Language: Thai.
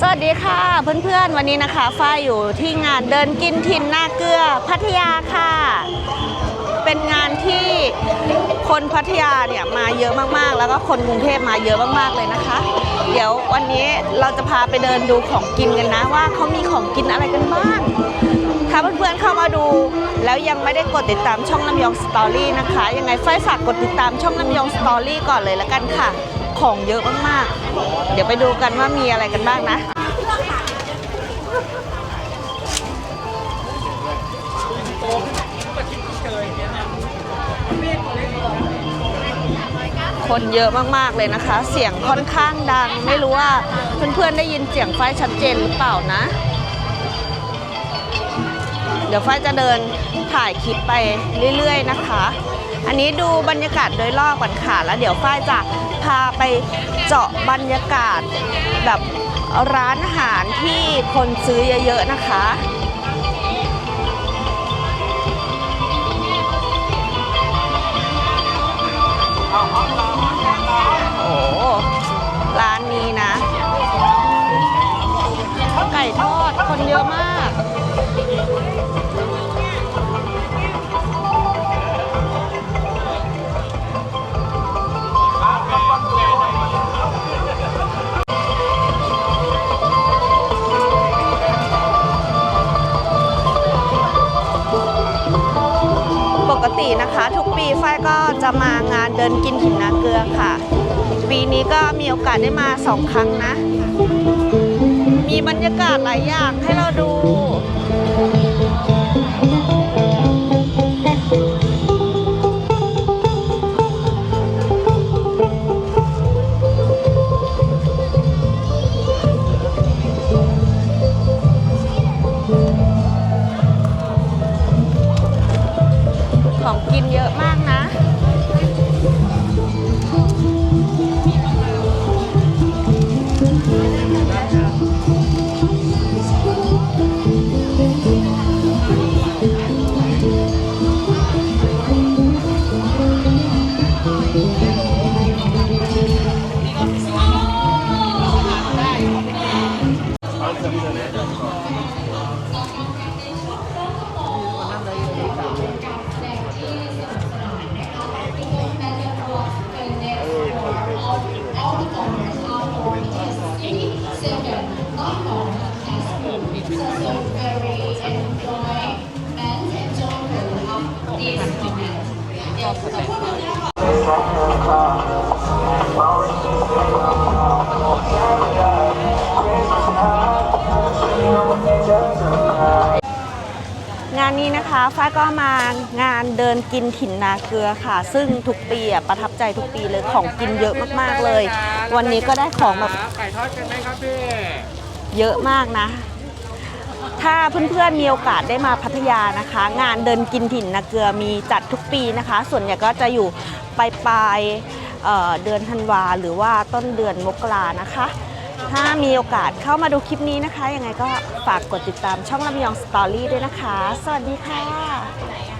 สวัสดีค่ะเพื่อนๆวันนี้นะคะฝ้ายอยู่ที่งานเดินกินถิ่นนาเกลือพัทยาค่ะ เป็นงานที่คนพัทยาเนี่ยมาเยอะมากๆ แล้วก็คนกรุงเทพมาเยอะมากๆเลยนะคะ เดี๋ยววันนี้เราจะพาไปเดินดูของกินกันนะว่าเขามีของกินอะไรกันบ้างถ้าเพื่อนๆเข้ามาดู แล้วยังไม่ได้กดติดตามช่องลำยองสตอรี่นะคะยังไงฝ้ายฝากกดติดตามช่องลำยองสตอรี่ก่อนเลยละกันค่ะ ของเยอะมากๆ เดี๋ยวไปดูกันว่ามีอะไรกันบ้างนะคนเยอะมากๆเลยนะคะ เสียงค่อนข้างดัง ไม่รู้ว่าเพื่อนๆได้ยินเสียงไฟชัดเจนหรือเปล่านะ เดี๋ยวฝ้ายจะเดินถ่ายคลิปไปเรื่อย ๆ นะคะ อันนี้ดูบรรยากาศโดยรอบก่อนค่ะ แล้วเดี๋ยวฝ้ายจะพาไปเจาะบรรยากาศแบบร้านอาหารที่คนซื้อเยอะๆนะคะโอ้โหร้านนี้นะ ไก่ทอดคนเยอะมาก ตินะคะ ทุกปีฝ้ายก็จะมางานเดินกินหินนาเกลือค่ะ ปีนี้ก็มีโอกาสได้มาสองครั้งนะ มีบรรยากาศหลายอย่างให้เราดู กินเยอะมากนะงาน นี้นะคะฟ้ายก็มางานเดินกินถิ่นนาเกลือค่ะ ซึ่งทุกปีอะประทับใจทุกปีเลยของกินเยอะมากๆเลย วันนี้ก็ได้ของแบบไก่ทอดกันไหมครับพี่เยอะมากนะ ถ้าเพื่อนๆมีโอกาสได้มาพัทยานะคะ งานเดินกินถิ่นนาเกลือมีจัดทุกปีนะคะ ส่วนใหญ่ก็จะอยู่ปลายปลายเดือนธันวาหรือว่าต้นเดือนมกรานะคะ ถ้ามีโอกาสเข้ามาดูคลิปนี้นะคะ ยังไงก็ฝากกดติดตามช่องลำยองสตอรี่ด้วยนะคะ สวัสดีค่ะ